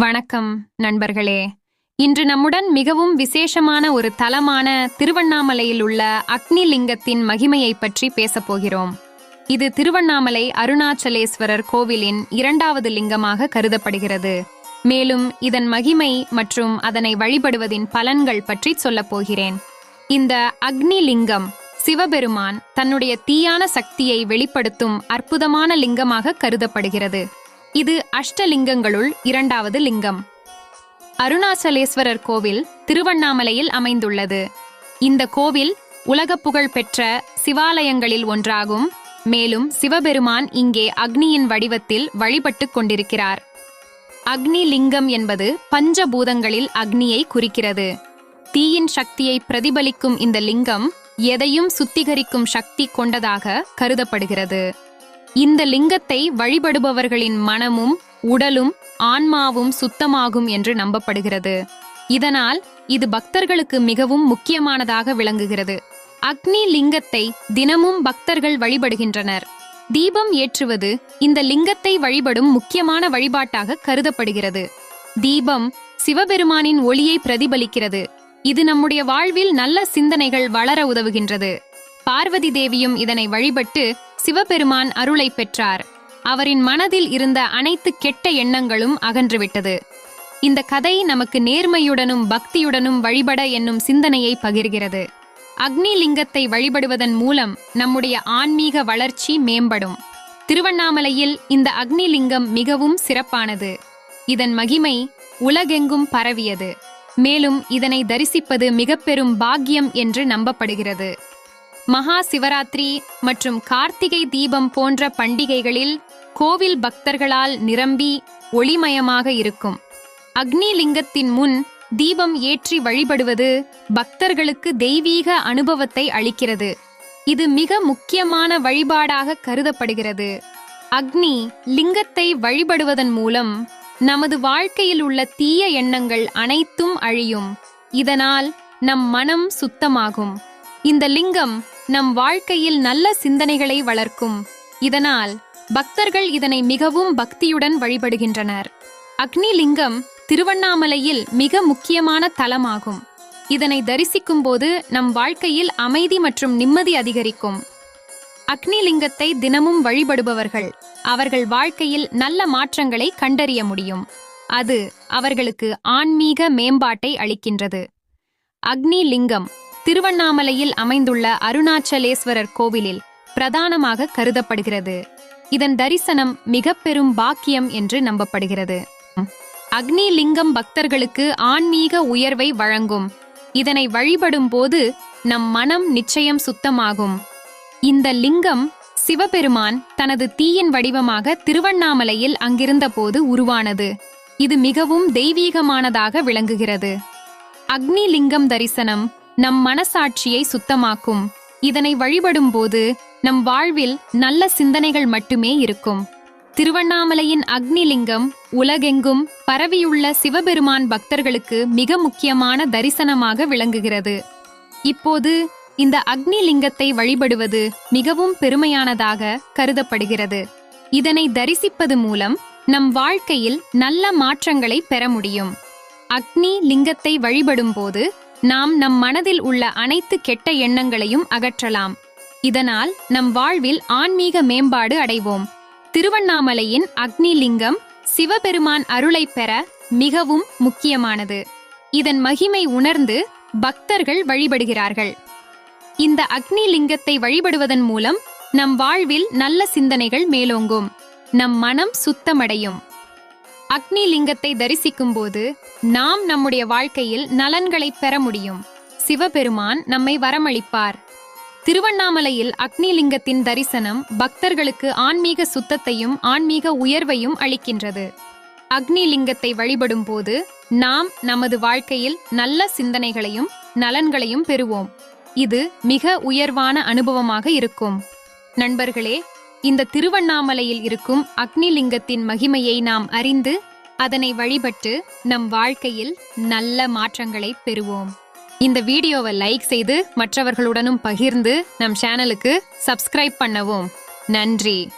வணக்கம் நண்பர்களே. இன்று நம்முடன் மிகவும் விசேஷமான ஒரு தலமான திருவண்ணாமலையில் உள்ள அக்னி லிங்கத்தின் மகிமையை பற்றி பேசப்போகிறோம் இது திருவண்ணாமலை அருணாச்சலேஸ்வரர் கோவிலின் இரண்டாவது லிங்கமாக கருதப்படுகிறது. மேலும் இதன் மகிமை மற்றும் அதனை வழிபடுவதின் பலன்கள் பற்றி சொல்லப் போகிறேன். இந்த அக்னி லிங்கம் சிவபெருமான் தன்னுடைய தீயான சக்தியை வெளிப்படுத்தும் அற்புதமான லிங்கமாக கருதப்படுகிறது. இது அஷ்டலிங்கங்களுள் இரண்டாவது லிங்கம். அருணாச்சலேஸ்வரர் கோவில் திருவண்ணாமலையில் அமைந்துள்ளது. இந்த கோவில் உலக புகழ் பெற்ற சிவாலயங்களில் ஒன்றாகும். மேலும் சிவபெருமான் இங்கே அக்னியின் வடிவத்தில் வழிபட்டுக் கொண்டிருக்கிறார். அக்னி லிங்கம் என்பது பஞ்சபூதங்களில் அக்னியை குறிக்கிறது. தீயின் சக்தியை பிரதிபலிக்கும் இந்த லிங்கம் எதையும் சுத்திகரிக்கும் சக்தி கொண்டதாக கருதப்படுகிறது. இந்த லிங்கத்தை வழிபடுபவர்களின் மனமும் உடலும் ஆன்மாவும் சுத்தமாகும் என்று நம்பப்படுகிறது. இதனால் இது பக்தர்களுக்கு மிகவும் முக்கியமானதாக விளங்குகிறது. அக்னி லிங்கத்தை தினமும் பக்தர்கள் வழிபடுகின்றனர். தீபம் ஏற்றுவது இந்த லிங்கத்தை வழிபடும் முக்கியமான வழிபாட்டாக கருதப்படுகிறது. தீபம் சிவபெருமானின் ஒளியை பிரதிபலிக்கிறது. இது நம்முடைய வாழ்வில் நல்ல சிந்தனைகள் வளர உதவுகின்றது. பார்வதி தேவியும் இதனை வழிபட்டு சிவபெருமான் அருளை பெற்றார். அவரின் மனதில் இருந்த அனைத்து கெட்ட எண்ணங்களும் அகன்றுவிட்டது. இந்த கதை நமக்கு நேர்மையுடனும் பக்தியுடனும் வழிபட என்னும் சிந்தனையை பகிர்கிறது. அக்னி லிங்கத்தை வழிபடுவதன் மூலம் நம்முடைய ஆன்மீக வளர்ச்சி மேம்படும். திருவண்ணாமலையில் இந்த அக்னி லிங்கம் மிகவும் சிறப்பானது. இதன் மகிமை உலகெங்கும் பரவியது. மேலும் இதனை தரிசிப்பது மிக பெரும் பாக்கியம் என்று நம்பப்படுகிறது. மகா சிவராத்திரி மற்றும் கார்த்திகை தீபம் போன்ற பண்டிகைகளில் கோவில் பக்தர்களால் நிரம்பி ஒளிமயமாக இருக்கும். அக்னி லிங்கத்தின் முன் தீபம் ஏற்றி வழிபடுவது பக்தர்களுக்கு தெய்வீக அனுபவத்தை அளிக்கிறது. இது மிக முக்கியமான வழிபாடாக கருதப்படுகிறது. அக்னி லிங்கத்தை வழிபடுவதன் மூலம் நமது வாழ்க்கையில் உள்ள தீய எண்ணங்கள் அனைத்தும் அழியும். இதனால் நம் மனம் சுத்தமாகும். இந்த லிங்கம் நம் வாழ்க்கையில் நல்ல சிந்தனைகளை வளர்க்கும். இதனால் பக்தர்கள் இதனை மிகவும் பக்தியுடன் வழிபடுகின்றனர். அக்னி லிங்கம் திருவண்ணாமலையில் மிக முக்கியமான தலமாகும். இதனை தரிசிக்கும் போது நம் வாழ்க்கையில் அமைதி மற்றும் நிம்மதி அதிகரிக்கும். அக்னி லிங்கத்தை தினமும் வழிபடுபவர்கள் அவர்கள் வாழ்க்கையில் நல்ல மாற்றங்களை கண்டறிய முடியும். அது அவர்களுக்கு ஆன்மீக மேம்பாட்டை அளிக்கின்றது. அக்னி லிங்கம் திருவண்ணாமலையில் அமைந்துள்ள அருணாச்சலேஸ்வரர் கோவிலில் பிரதானமாக கருதப்படுகிறது. இதன் தரிசனம் மிக பெரும் பாக்கியம் என்று நம்பப்படுகிறது. அக்னி லிங்கம் பக்தர்களுக்கு ஆன்மீக உயர்வை வழங்கும். இதனை வழிபடும் போது நம் மனம் நிச்சயம் சுத்தமாகும். இந்த லிங்கம் சிவபெருமான் தனது தீயின் வடிவமாக திருவண்ணாமலையில் அங்கிருந்தபோது உருவானது. இது மிகவும் தெய்வீகமானதாக விளங்குகிறது. அக்னி லிங்கம் தரிசனம் நம் மனசாட்சியை சுத்தமாக்கும். இதனை வழிபடும் போது நம் வாழ்வில் நல்ல சிந்தனைகள் மட்டுமே இருக்கும். திருவண்ணாமலையின் அக்னிலிங்கம் உலகெங்கும் பரவியுள்ள சிவபெருமான் பக்தர்களுக்கு மிக முக்கியமான தரிசனமாக விளங்குகிறது. இப்போது இந்த அக்னி லிங்கத்தை வழிபடுவது மிகவும் பெருமையானதாக கருதப்படுகிறது. இதனை தரிசிப்பது மூலம் நம் வாழ்க்கையில் நல்ல மாற்றங்களை பெற முடியும். அக்னி லிங்கத்தை வழிபடும் போது நாம் நம் மனதில் உள்ள அனைத்து கெட்ட எண்ணங்களையும் அகற்றலாம். இதனால் நம் வாழ்வில் ஆன்மீக மேம்பாடு அடைவோம். திருவண்ணாமலையின் அக்னி லிங்கம் சிவபெருமான் அருளை பெற மிகவும் முக்கியமானது. இதன் மகிமை உணர்ந்து பக்தர்கள் வழிபடுகிறார்கள். இந்த அக்னி லிங்கத்தை வழிபடுவதன் மூலம் நம் வாழ்வில் நல்ல சிந்தனைகள் மேலோங்கும். நம் மனம் சுத்தமடையும். அக்னி லிங்கத்தை தரிசிக்கும் போது நாம் நம்முடைய வாழ்க்கையில் நலன்களை பெற முடியும். சிவபெருமான் நம்மை வரமளிப்பார். திருவண்ணாமலையில் அக்னிலிங்கத்தின் தரிசனம் பக்தர்களுக்கு ஆன்மீக சுத்தத்தையும் ஆன்மீக உயர்வையும் அளிக்கின்றது. அக்னிலிங்கத்தை வழிபடும் போது நாம் நமது வாழ்க்கையில் நல்ல சிந்தனைகளையும் நலன்களையும் பெறுவோம். இது மிக உயர்வான அனுபவமாக இருக்கும். நண்பர்களே இந்த திருவண்ணாமலையில் இருக்கும் அக்னிலிங்கத்தின் மகிமையை நாம் அறிந்து அதனை வழிபட்டு நம் வாழ்க்கையில் நல்ல மாற்றங்களை பெறுவோம். இந்த வீடியோவை லைக் செய்து மற்றவர்களுடனும் பகிர்ந்து நம் சேனலுக்கு சப்ஸ்கிரைப் பண்ணவும். நன்றி.